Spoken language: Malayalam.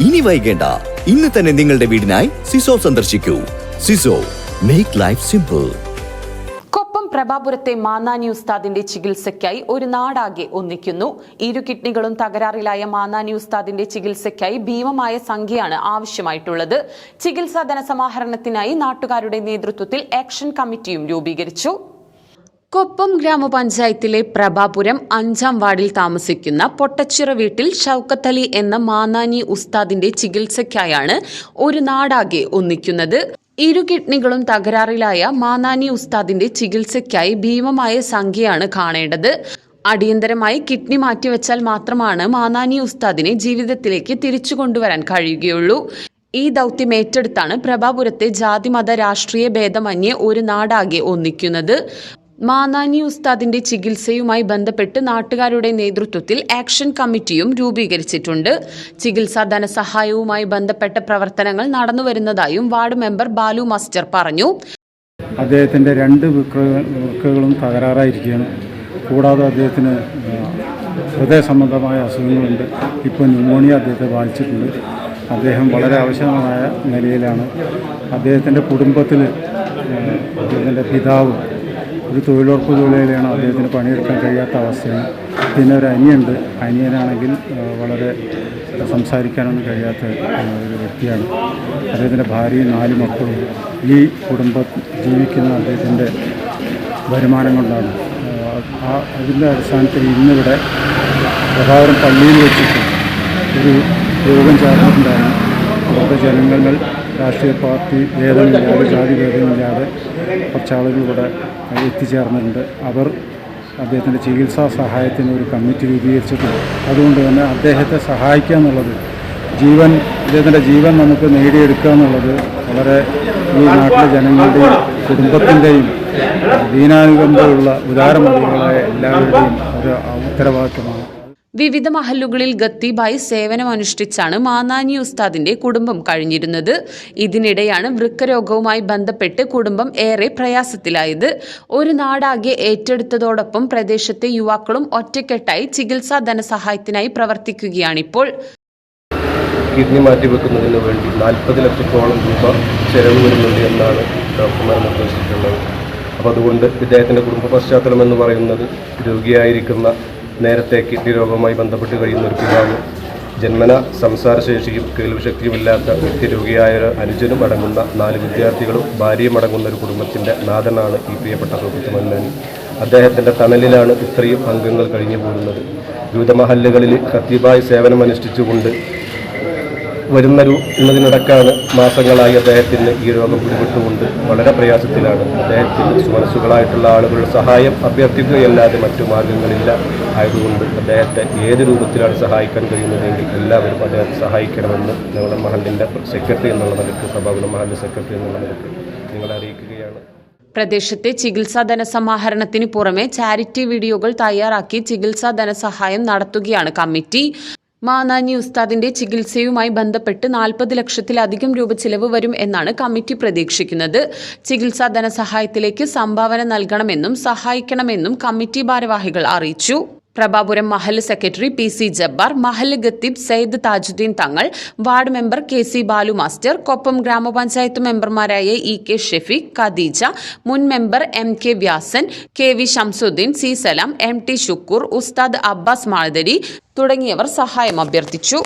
ഇനി വൈകേണ്ട. ഇന്ന് തന്നെ നിങ്ങളുടെ വീടിനായി സിസോ സന്ദർശിക്കൂ. സിസോ മേക്ക് ലൈഫ് സിമ്പിൾ കൊപ്പം പ്രഭാപുരത്തെ മാന്നാനി ഉസ്താദിന്റെ ചികിത്സയ്ക്കായി ഒരു നാടാകെ ഒന്നിക്കുന്നു. ഇരു കിഡ്നികളും തകരാറിലായ മാന്നാനി ഉസ്താദിന്റെ ചികിത്സയ്ക്കായി ഭീമമായ സംഖ്യയാണ് ആവശ്യമായിട്ടുള്ളത്. ചികിത്സാ ധനസമാഹരണത്തിനായി നാട്ടുകാരുടെ നേതൃത്വത്തിൽ ആക്ഷൻ കമ്മിറ്റിയും രൂപീകരിച്ചു. കൊപ്പം ഗ്രാമപഞ്ചായത്തിലെ പ്രഭാപുരം അഞ്ചാം വാർഡിൽ താമസിക്കുന്ന പൊട്ടച്ചിറ വീട്ടിൽ ഷൌക്കത്തലി എന്ന മാനാനി ഉസ്താദിന്റെ ചികിത്സയ്ക്കായാണ് ഒരു നാടാകെ ഒന്നിക്കുന്നത്. ഇരു കിഡ്നികളും തകരാറിലായ മാനാനി ഉസ്താദിന്റെ ചികിത്സയ്ക്കായി ഭീമമായ സംഖ്യയാണ് കാണേണ്ടത്. അടിയന്തരമായി കിഡ്നി മാറ്റിവെച്ചാൽ മാത്രമാണ് മാനാനി ഉസ്താദിനെ ജീവിതത്തിലേക്ക് തിരിച്ചു കൊണ്ടുവരാൻ കഴിയുകയുള്ളൂ. ഈ ദൗത്യം ഏറ്റെടുത്താണ് പ്രഭാപുരത്തെ ജാതിമത രാഷ്ട്രീയ ഭേദമന്യേ ഒരു നാടാകെ ഒന്നിക്കുന്നത്. മാനാനി ഉസ്താദിന്റെ ചികിത്സയുമായി ബന്ധപ്പെട്ട് നാട്ടുകാരുടെ നേതൃത്വത്തിൽ ആക്ഷൻ കമ്മിറ്റിയും രൂപീകരിച്ചിട്ടുണ്ട്. ചികിത്സാ ധനസഹായവുമായി ബന്ധപ്പെട്ട പ്രവർത്തനങ്ങൾ നടന്നുവരുന്നതായും വാർഡ് മെമ്പർ ബാലു മാസ്റ്റർ പറഞ്ഞു. അദ്ദേഹത്തിന്റെ രണ്ട് വൃക്ക- വൃക്കകളും തകരാറായിരിക്കുകയാണ്. കൂടാതെ അദ്ദേഹത്തിന് ഹൃദയ സംബന്ധമായ അസുഖങ്ങളുണ്ട്. ഇപ്പോൾ ന്യൂമോണിയ അദ്ദേഹത്തെ ബാധിച്ചിട്ടുണ്ട്. അദ്ദേഹം വളരെ ആവശ്യമായ നിലയിലാണ്. അദ്ദേഹത്തിന്റെ കുടുംബത്തിൽ അദ്ദേഹത്തിന്റെ പിതാവ് ഒരു തൊഴിലുറപ്പ് തൊഴിലാളിയാണ് അദ്ദേഹത്തിന് പണിയെടുക്കാൻ കഴിയാത്ത അവസ്ഥയാണ് പിന്നെ ഒരു അനിയുണ്ട്. അനിയനാണെങ്കിൽ വളരെ സംസാരിക്കാനൊന്നും കഴിയാത്ത ഒരു വ്യക്തിയാണ്. അദ്ദേഹത്തിന്റെ ഭാര്യയും നാല് മക്കളും ഈ കുടുംബം ജീവിക്കുന്ന അദ്ദേഹത്തിന്റെ വരുമാനം കൊണ്ടാണ്. ആ, അതിന്റെ അടിസ്ഥാനത്തിൽ ഇന്നിവിടെ പ്രഭാവരം പള്ളിയിൽ വെച്ചിട്ട് ഒരു യോഗം ചേർന്നിട്ടുണ്ടായിരുന്നു അവിടുത്തെ ജനങ്ങൾ രാഷ്ട്രീയ പാർട്ടി ഭേദമില്ലാതെ ജാതി ഭേദമില്ലാതെ കുറച്ച് ആളുകൾ ഇവിടെ എത്തിച്ചേർന്നിട്ടുണ്ട്. അവർ അദ്ദേഹത്തിന്റെ ചികിത്സാ സഹായത്തിന് ഒരു കമ്മിറ്റി രൂപീകരിച്ചിട്ടുണ്ട്. അതുകൊണ്ട് തന്നെ അദ്ദേഹത്തെ സഹായിക്കുക എന്നുള്ളത് ജീവൻ അദ്ദേഹത്തിന്റെ ജീവൻ നമുക്ക് നേടിയെടുക്കുക എന്നുള്ളത് വളരെ ഈ നാട്ടിലെ ജനങ്ങളുടെയും കുടുംബത്തിന്റെയും ദീനാനുകമ്പയുള്ള ഉദാരമതികളായ എല്ലാവരുടെയും ഒരു ഉത്തരവാദിത്വമാണ് വിവിധ മഹല്ലുകളിൽ ഗത്തീബായി സേവനമനുഷ്ഠിച്ചാണ് മാനാനി ഉസ്താദിന്റെ കുടുംബം കഴിഞ്ഞിരുന്നത്. ഇതിനിടെയാണ് വൃക്കരോഗവുമായി ബന്ധപ്പെട്ട് കുടുംബം ഏറെ പ്രയാസത്തിലായത്. ഒരു നാടാകെ ഏറ്റെടുത്തതോടൊപ്പം പ്രദേശത്തെ യുവാക്കളും ഒറ്റക്കെട്ടായി ചികിത്സാ ധനസഹായത്തിനായി പ്രവർത്തിക്കുകയാണിപ്പോൾ. കിഡ്നി മാറ്റിവെക്കുന്നതിന് വേണ്ടി നാൽപ്പത് ലക്ഷത്തോളം രൂപ ചെലവ് വരുന്നുണ്ട് എന്നാണ് ഡോക്ടർമാർ നിർദ്ദേശിച്ചിട്ടുള്ളത്. അപ്പോൾ അതുകൊണ്ട് ഇദ്ദേഹത്തിന്റെ കുടുംബ പശ്ചാത്തലം എന്ന് പറയുന്നത് രോഗിയായിരിക്കുന്ന നേരത്തെ കിഡ്നി രോഗവുമായി ബന്ധപ്പെട്ട് കഴിയുന്ന ഒരു പിതാവ് ജന്മന സംസാരശേഷിയും കേൾവിശക്തിയുമില്ലാത്ത നിത്യരോഗിയായ ഒരു അനുജനും അടങ്ങുന്ന നാല് വിദ്യാർത്ഥികളും ഭാര്യയും അടങ്ങുന്ന ഒരു കുടുംബത്തിന്റെ നാഥനാണ് ഈ പ്രിയപ്പെട്ട സുഹൃത്ത് അദ്ദേഹത്തിന്റെ തണലിലാണ് ഇത്രയും അംഗങ്ങൾ കഴിഞ്ഞു പോകുന്നത് വിവിധ മഹല്ലുകളിൽ ഖത്തീബായി സേവനമനുഷ്ഠിച്ചുകൊണ്ട് വരുന്നൊരു ഇന്നതിനിടക്കാണ് മാസങ്ങളായി അദ്ദേഹത്തിന് ഈ രോഗം പിടിപെട്ടുകൊണ്ട് വളരെ പ്രയാസത്തിലാണ്. അദ്ദേഹത്തിന് സുമനസ്സുകളായിട്ടുള്ള ആളുകളുടെ സഹായം അഭ്യർത്ഥിക്കുകയല്ലാതെ മറ്റു മാർഗങ്ങളില്ല. ആയതുകൊണ്ട് അദ്ദേഹത്തെ ഏത് രൂപത്തിലാണ് സഹായിക്കാൻ കഴിയുന്നതെങ്കിൽ എല്ലാവരും അദ്ദേഹത്തെ സഹായിക്കണമെന്ന് ഞങ്ങളുടെ മഹലിന്റെ സെക്രട്ടറി എന്നുള്ള നിലയ്ക്ക് പ്രഭാകുല മഹലിന്റെ സെക്രട്ടറി എന്നുള്ള നിലയ്ക്ക് നിങ്ങളെ അറിയിക്കുകയാണ്. പ്രദേശത്തെ ചികിത്സാ ധനസമാഹരണത്തിന് പുറമെ ചാരിറ്റി വീഡിയോകൾ തയ്യാറാക്കി ചികിത്സാ ധനസഹായം നടത്തുകയാണ് കമ്മിറ്റി. മാനാനി ഉസ്താദിന്റെ ചികിത്സയുമായി ബന്ധപ്പെട്ട് നാൽപ്പത് ലക്ഷത്തിലധികം രൂപ ചിലവ് വരും എന്നാണ് കമ്മിറ്റി പ്രതീക്ഷിക്കുന്നത്. ചികിത്സാ ധനസഹായത്തിലേക്ക് സംഭാവന നൽകണമെന്നും സഹായിക്കണമെന്നും കമ്മിറ്റി ഭാരവാഹികൾ അറിയിച്ചു. പ്രഭാപുരം മഹല്ല് സെക്രട്ടറി പി സി ജബ്ബാർ മഹല്ല് ഗത്തീബ് Sayyid Thajudheen Thangal ward member K C Balu master Koppam ഗ്രാമപഞ്ചായത്ത് മെമ്പർമാരായ ഇ കെ ഷെഫീഖ് ഖദീജ മുൻ member M K Vyasan K V Shamsudheen C Salam M T Shukkoor Ustad Abbas Malathari തുടങ്ങിയവർ സഹായം അഭ്യർത്ഥിച്ചു.